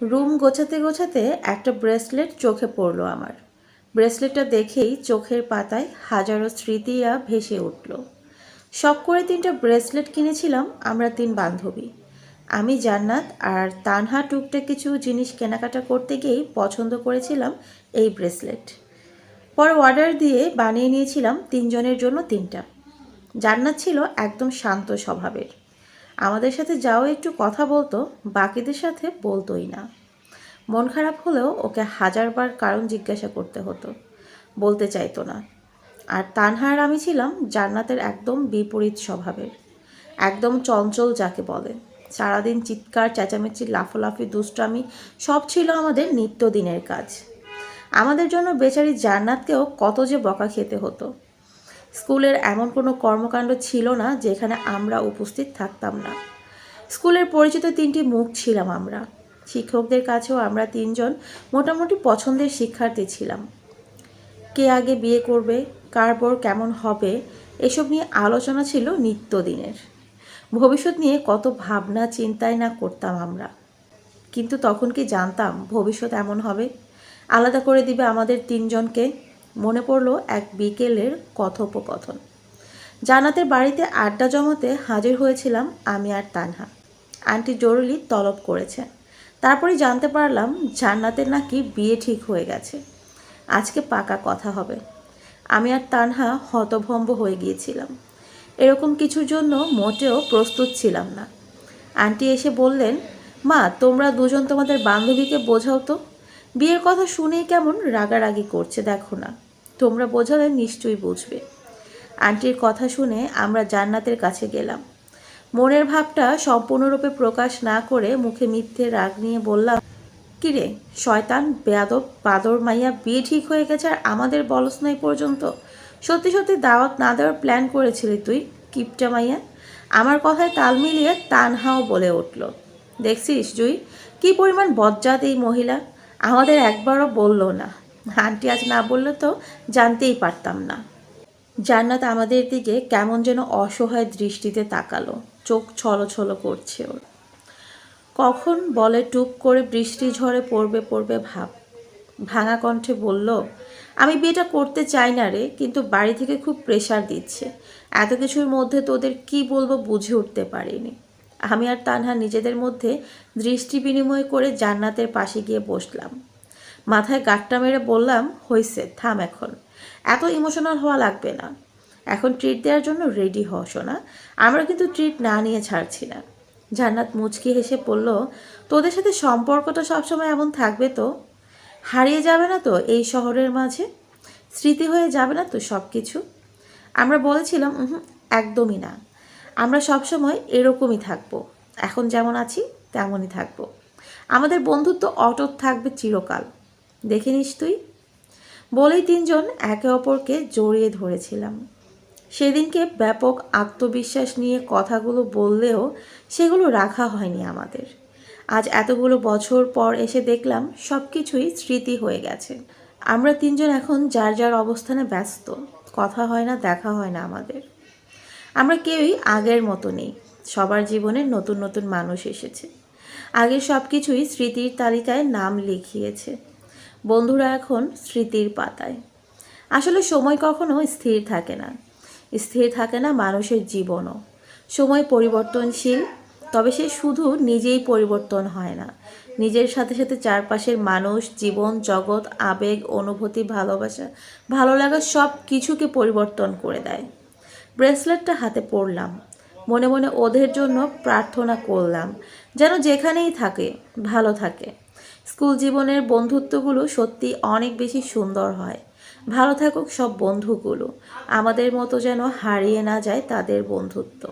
Room গোছাতে গোছাতে একটা ব্রেসলেট চোখে পড়ল আমার। ব্রেসলেটটা দেখেই চোখের পাতায় হাজারো স্মৃতিরা ভেসে উঠল। শখ করে তিনটা ব্রেসলেট কিনেছিলাম আমরা তিন বান্ধবী। আমি, জান্নাত আর তানহা টুকটাক কিছু জিনিস কেনাকাটা করতে গিয়েই পছন্দ করেছিলাম এই ব্রেসলেট। পরে অর্ডার দিয়ে বানিয়ে নিয়েছিলাম তিনজনের জন্য তিনটা। জান্নাত ছিল একদম শান্ত স্বভাবের। আমাদের সাথে যাও, একটু কথা বলতো, বাকিদের সাথে বলতোই না। মন খারাপ হলেও ওকে হাজারবার কারণ জিজ্ঞাসা করতে হতো, বলতে চাইতো না। আর তানহার আমি ছিলাম জান্নাতের একদম বিপরীত স্বভাবের, একদম চঞ্চল যাকে বলে। সারাদিন চিৎকার, চেঁচামেচি, লাফালাফি, দুষ্টামি, সব ছিল আমাদের নিত্যদিনের কাজ। আমাদের জন্য বেচারি জান্নাতকেও কত যে বকা খেতে হতো। স্কুলের এমন কোনো কর্মকাণ্ড ছিল না যেখানে আমরা উপস্থিত থাকতাম না। স্কুলের পরিচিত তিনটি মুখ ছিলাম আমরা। শিক্ষকদের কাছেও আমরা তিনজন মোটামুটি পছন্দের শিক্ষার্থী ছিলাম। কে আগে বিয়ে করবে, কার পর কেমন হবে, এসব নিয়ে আলোচনা ছিল নিত্যদিনের। ভবিষ্যৎ নিয়ে কত ভাবনা চিন্তাই না করতাম আমরা। কিন্তু তখন কি জানতাম ভবিষ্যৎ এমন হবে? আলাদা করে দিবে আমাদের তিনজনকে মনে পড়ল এক বিকেলের কথোপকথন। জান্নাতের বাড়িতে আড্ডা জমাতে হাজির হয়েছিলাম আমি আর তানহা। আন্টি জরুরি তলব করেছে। তারপরে জানতে পারলাম জান্নাতের নাকি বিয়ে ঠিক হয়ে গেছে। আজকে পাকা কথা হবে। আমি আর তানহা হতভম্ব হয়ে গিয়েছিলাম। এরকম কিছুর জন্য মোটেও প্রস্তুত ছিলাম না। আন্টি এসে বললেন, মা, তোমরা দুজন তোমাদের বান্ধবীকে বোঝাও তো। বিয়ের কথা শুনেই কেমন রাগারাগি করছে, দেখো না। তোমরা বোঝালে নিশ্চয়ই বুঝবে। আন্টির কথা শুনে আমরা জান্নাতের কাছে গেলাম। মনের ভাবটা সম্পূর্ণরূপে প্রকাশ না করে মুখে মিথ্যে রাগ নিয়ে বললাম, কিরে, শয়তান, বেয়াদব, বাদর, মাইয়া, বিয়ে ঠিক হয়ে গেছে আর আমাদের বলস নাই পর্যন্ত? সত্যি সত্যি দাওয়াত না দেওয়ার প্ল্যান করেছিলি তুই, কিপটা মাইয়া? আমার কথায় তাল মিলিয়ে তানহাও বলে উঠল, দেখছিস জুই, কি পরিমাণ বজ্জাত এই মহিলা? আমাদের একবারও বলল না। আন্টি আজ না বললে তো জানতেই পারতাম না। জান্নাত আমাদের দিকে কেমন যেন অসহায় দৃষ্টিতে তাকালো, চোখ ছলো ছলো করছে ওর। কখন বলে টুপ করে বৃষ্টি ঝড়ে পড়বে পড়বে ভাব। ভাঙা কণ্ঠে বলল, আমি বিয়েটা করতে চাই না রে, কিন্তু বাড়ি থেকে খুব প্রেশার দিচ্ছে। এত কিছুর মধ্যে তোদের কি বলব বুঝে উঠতে পারিনি। আমি আর তানহা নিজেদের মধ্যে দৃষ্টি বিনিময় করে জান্নাতের পাশে গিয়ে বসলাম। মাথায় গাট্টা মেরে বললাম হইছে থাম এখন। এত ইমোশনাল হওয়া লাগবে না। এখন ট্রিট দেওয়ার জন্য রেডি হও শোনা আমরা কিন্তু ট্রিট না নিয়ে ছাড়ছি না। জান্নাত মুচকি হেসে বলল তোদের সাথে সম্পর্কটা সবসময় এমন থাকবে তো? হারিয়ে যাবে না তো এই শহরের মাঝে? স্মৃতি হয়ে যাবে না তো সব কিছু আমরা বলেছিলাম "উহুম, একদমই না। আমরা সবসময় এরকমই থাকব। এখন যেমন আছি তেমনই থাকব। আমাদের বন্ধুত্ব অটুট থাকবে চিরকাল। দেখে নিস তুই। বলেই তিনজন একে অপরকে জড়িয়ে ধরেছিলাম। সেদিনকে ব্যাপক আত্মবিশ্বাস নিয়ে কথাগুলো বললেও সেগুলো রাখা হয়নি আমাদের। আজ এতগুলো বছর পর এসে দেখলাম সব কিছুই স্মৃতি হয়ে গেছে। আমরা তিনজন এখন যার যার অবস্থানে ব্যস্ত। কথা হয় না, দেখা হয় না আমাদের। আমরা কেউই আগের মতো নেই। সবার জীবনে নতুন নতুন মানুষ এসেছে। আগের সব কিছুই স্মৃতির তালিকায় নাম লিখিয়েছে। বন্ধুরা এখন স্মৃতির পাতায়। আসলে সময় কখনো স্থির থাকে না। স্থির থাকে না মানুষের জীবনও। সময় পরিবর্তনশীল, তবে সে শুধু নিজেই পরিবর্তন হয় না। নিজের সাথে সাথে চারপাশের মানুষ, জীবন, জগৎ, আবেগ, অনুভূতি, ভালোবাসা, ভালো লাগা সব কিছুকে পরিবর্তন করে দেয়। ব্রেসলেটটা হাতে পরলাম মনে মনে ওদের জন্য প্রার্থনা করলাম, যেন যেখানেই থাকে, ভালো থাকে। স্কুল জীবনের বন্ধুত্বগুলো সত্যি অনেক বেশি সুন্দর হয়। ভালো থাকুক সব বন্ধুগুলো। আমাদের মতো যেন হারিয়ে না যায় তাদের বন্ধুত্ব।